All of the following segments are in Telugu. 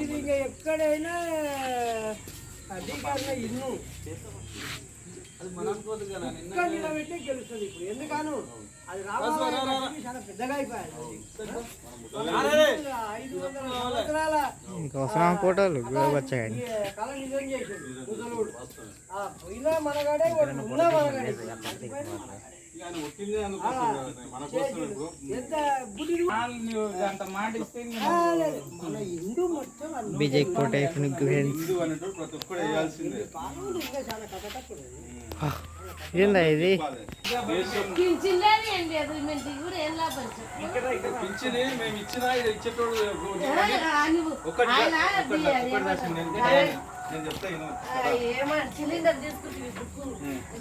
ఇది ఇంకా ఎక్కడైనా అధికారుల ఇల్లు. ఇక్కడ నిలబెట్టి గెలుస్తుంది ఇప్పుడు. ఎందుకను? అది రావాలి చాలా పెద్దగా అయిపోయాది ఐదు వందల సంవత్సరాల ఇంకోసం ఫోటోలు వచ్చాయి. ఈ కళ నిజం చేసిండు ముసలోడు. ఆ పోయినా మనగాడే ఉన్నా మనగాడే. బీజేపీ కోట ఏందా ఇది? ఇచ్చేటోడు నేను చెప్తా. ఏమన్నా సిలిండర్ తీసుకుంటే బుక్కు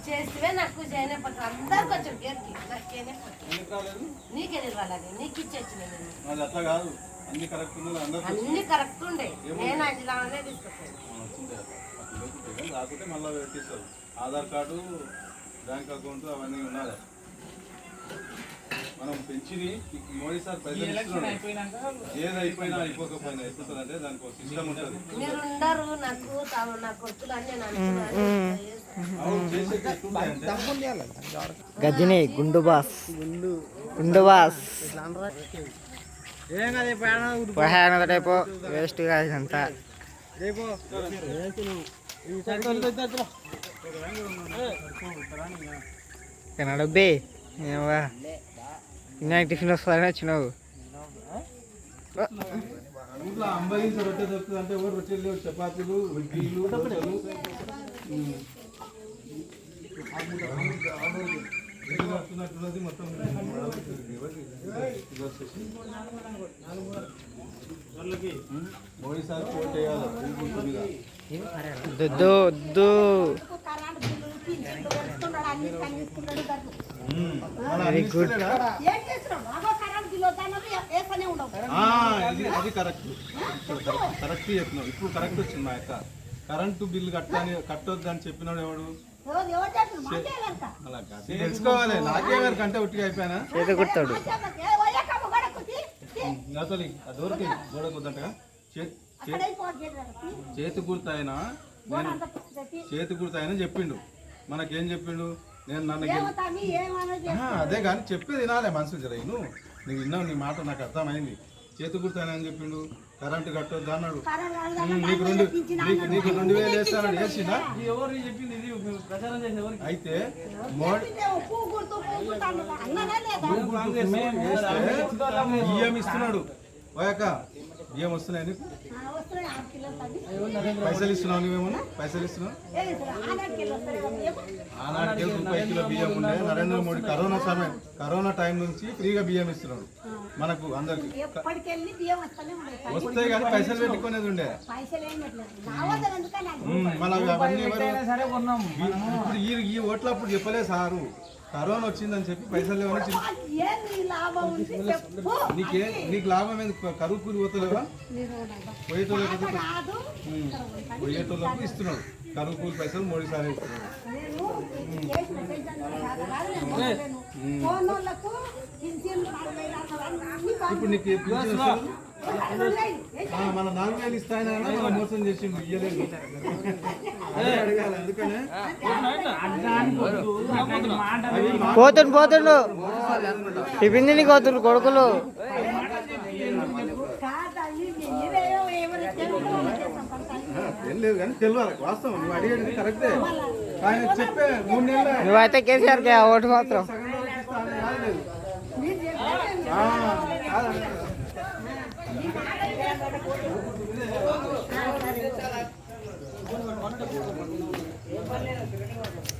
చేస్తే నాకు చేయనే పట్టు అందరికి వచ్చాడు గేర్కి నాకేనే పట్టు ఎందుకు రాలేదు? నీకే నేను. అట్లా కాదు. అన్ని కరెక్ట్ అన్ని ఉండే. నేను తీసుకొచ్చాను. ఆధార్ కార్డు బ్యాంక్ అకౌంట్ అవన్నీ ఉండాలి మనం పెంచిని మోడీ సార్ ఏది అయిపోయినా అయిపోకపోయినా ఎత్తుతారంటే దానికి ఒక సిస్టమ్ ఉంటుంది మీరు ఉండరు నాకు నా కొట్టులు గజని గుండు బాస్ గుండు బాస్ ఏం కదా పహాన టైపు వేస్ట్ కాదు ఇదంతా. రేపు. కానీ డబ్బే ఏవా ఇంకా టిఫిన్ వస్తుందని వచ్చినావు. అంబాయి రొట్టె దొరుకుతుంది అంటే ఎవరు రొట్టెలు లేవు చపాతీలు ఇడ్లీలు దోశలు? వస్తున్నట్టున్నది మొత్తం. మోడీ సార్ దుద్దు వెరీ గుడ్ అది కరెక్ట్. కరెక్ట్ చెప్పినావు. ఇప్పుడు కరెక్ట్ వచ్చింది మా యొక్క కరెంటు బిల్లు కట్టని కట్టొద్దు అని చెప్పినాడు ఎవడు? అలా కాదు. తెలుసుకోవాలి. నాకే వరకు అంటే ఒట్టిగా అయిపోయానా? చేతి కుడతాడు. అసలు ఆ దూరకి గోడ కుద్దంటగా చేతి గుర్తాయన నేను చేతి గుర్తాయన చెప్పిండు. మనకేం చెప్పిండు నేను నన్ను అదే కానీ చెప్పేది వినాలే మనసు జర నువ్వు నువ్వు విన్నావు నీ మాట నాకు అర్థమైంది చేతి గుర్తాయన అని చెప్పిండు కరెంటు కట్టొద్దు అన్నాడు నీకు రెండు నీకు నీకు రెండు వేలు వేస్తానని వేసిందా ఎవరు చెప్పింది ఇది ప్రచారం చేసే ఎవరికి అయితే మోడీ బియ్యం ఇస్తున్నాడు పోయాక బియ్యం వస్తున్నాయి నీకు పైసలు ఇస్తున్నావు నువ్వేమన్నా? పైసలు ఇస్తున్నావు? ఆనాటికి రూపాయి కిలో బియ్యం ఉండే. నరేంద్ర మోడీ కరోనా సమయం కరోనా టైం నుంచి ఫ్రీగా బియ్యం ఇస్తున్నాడు. మనకు అందరికి. వస్తాయి కానీ పైసలు పెట్టుకునేది ఉండే. మళ్ళీ అవన్నీ ఇప్పుడు ఈ ఈ ఓట్లు అప్పుడు చెప్పలే సారు. కరోనా వచ్చిందని చెప్పి పైసలు నీకే నీకు లాభం ఏంది? కరువు కూలి పోతలేవా? పోయేటోళ్ళకి పోయేటోళ్ళకు ఇస్తున్నాడు. కరువు కూలి పైసలు మోడీ సార్ ఇస్తున్నాడు. ఇప్పుడు నీకు మన వేలు ఇస్తాయని మన మోసం చేసిండు ఇయ్యలేదు. అడగాలి అందుకనే. పోతుండు పోతుండు. టిఫిన్ తిని కొడుకులు. కాదు, అవి మీరేమో ఏమైనా తెలుగు చేస్తాం పడతాయి. ఏం లేదు కానీ తెలియాలి వాస్తవం. నువ్వు అడిగేది కరెక్టే ఆయన చెప్పే మూడు నెలల. నువ్వైతే కేసీఆర్ ఓటు మాత్రం సగం రోజులు ఇస్తా అని రాలేదు. మీరు చెప్పేది ఆ, కాదు.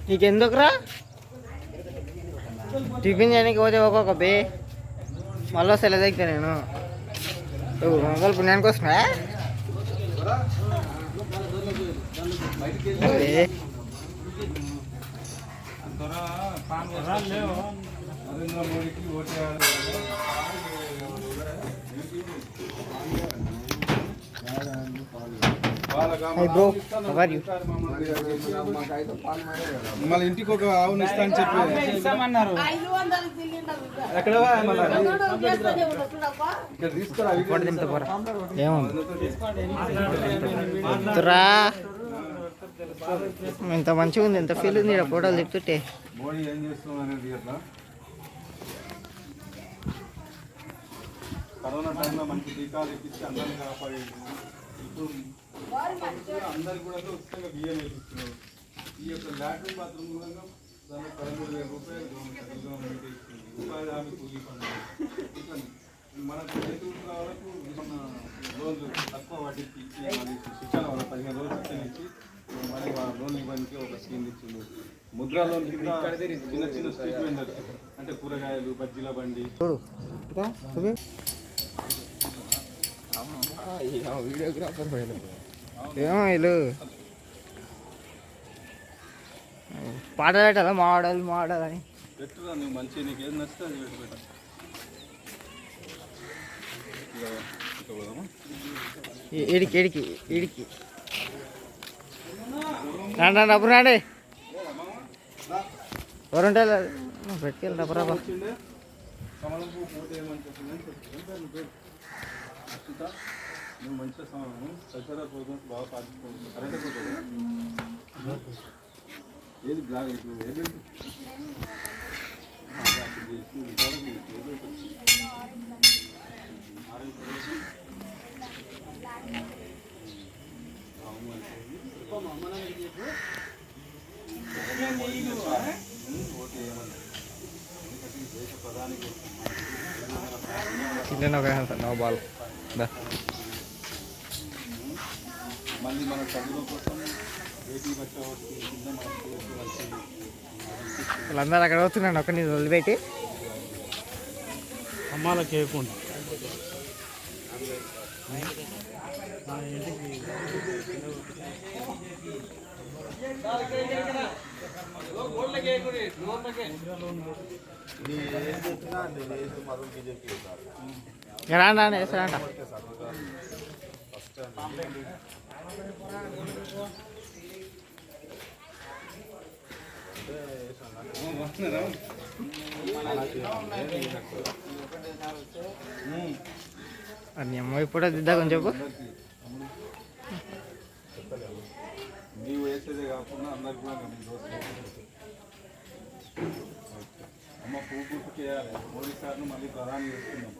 నీకెందుకురా టిఫిన్ చేయడానికి పోతే ఒక్కొక్క బే మళ్ళీ సెల దగ్గర నేను నువ్వు మొగలు పుణ్యానికి వస్తున్నా త్వర పాన్ లేవు నరేంద్ర మోడీకి ఓటేయాలి వాళ్ళకి you? ఈసారి మమ్మల్ని మళ్ళీ ఇంటికి ఒక ఆవుని ఇస్తా అని చెప్పి. ఇస్తామన్నారు. ఎక్కడ. ఇక్కడ తీసుకురా ఎంత మంచిగా ఉంది ఎంత ఫీల్ ఉంది ఫోటోలు తిప్పుతుంటే మోడీ ఏం చేస్తున్నాం అనేది అట్లా కరోనా టైంలో మంచి టీకాలు ఇప్పించి అందరిని కాపాడి ఇప్పుడు అందరికి కూడా ఉచితంగా బియ్యం వేపిస్తున్నారు. ఈ యొక్క లాట్రిన్ బాత్రూమ్ కూడా దానికి పదమూడు వేల రూపాయలు గవర్నమెంట్ గవర్నమెంట్ ఇస్తుంది. ఉపాధి హామీ కూలీ పనులు. ఇట్లా మనకు రైతులు వాళ్ళకు మన లోన్లు తక్కువ వడ్డీకి ఇచ్చి మరి శిక్షణ వాళ్ళ పదిహేను రోజులు శిక్షణ ఇచ్చి మరి వాళ్ళ లోన్ ఇవ్వడానికి ఒక స్కీమ్ ఇచ్చిండు. ముద్రా లోన్ కింద చిన్న చిన్న స్ట్రీట్ వెండర్స్ అంటే కూరగాయలు బజ్జీల బండి. చూడు. రా, చూపి. ఏమో వీళ్ళు. పాటలు పెట్టాలా? మాడలు మాడలు అని పెట్టురా నువ్వు మంచి నీకు ఏది నచ్చితే అది పెట్టు పెట్ట. ఇక ఇక పోదామా ఈ- ఈడికి ఈడికి ఈడికి. రండి అప్పుడు రండి. ఎవరుంటే పెట్టుకెళ్ళి డబ్బరా బా వచ్చిండే? కమలం పువ్వు పోతే ఏమని చెప్పింది ఏం పేరు నీ పేరు అక్షిత నువ్వు మంచిగా సమయం దసరా ప్రోగ్రామ్స్ బాగా పాటించుకోవచ్చు కరెంట్ పోతుంది ఏది బ్లాగ్ ఇప్పుడు ఏది ఆ, అప్పుడు చేసి ఇంతవరకు నీకు ఏదో ఒకటి. Orange colour. అవును అంటే. ఓటు వేయమని ఎందుకంటే ఈ దేశ ప్రధానికి చిన్న ఒక నో బాల్ దా మళ్ళీ మన చదువుల కోసం కింద మన కలిసి వీళ్ళందరూ అక్కడ వస్తున్నాను ఒక నేను వదిలిపెట్టి. అమ్మాలకి వేయకుండా ఇక రాండి రాండి వేసారంట అది అమ్మ ఇప్పుడే కొంచెం చెప్పు. నీవు వేసేదే కాకుండా అందరికి కూడా అమ్మ పువ్వు గుర్తుకు వేయాలి మోడీ సార్ను మళ్ళీ ప్రధాని చేస్తున్నాం.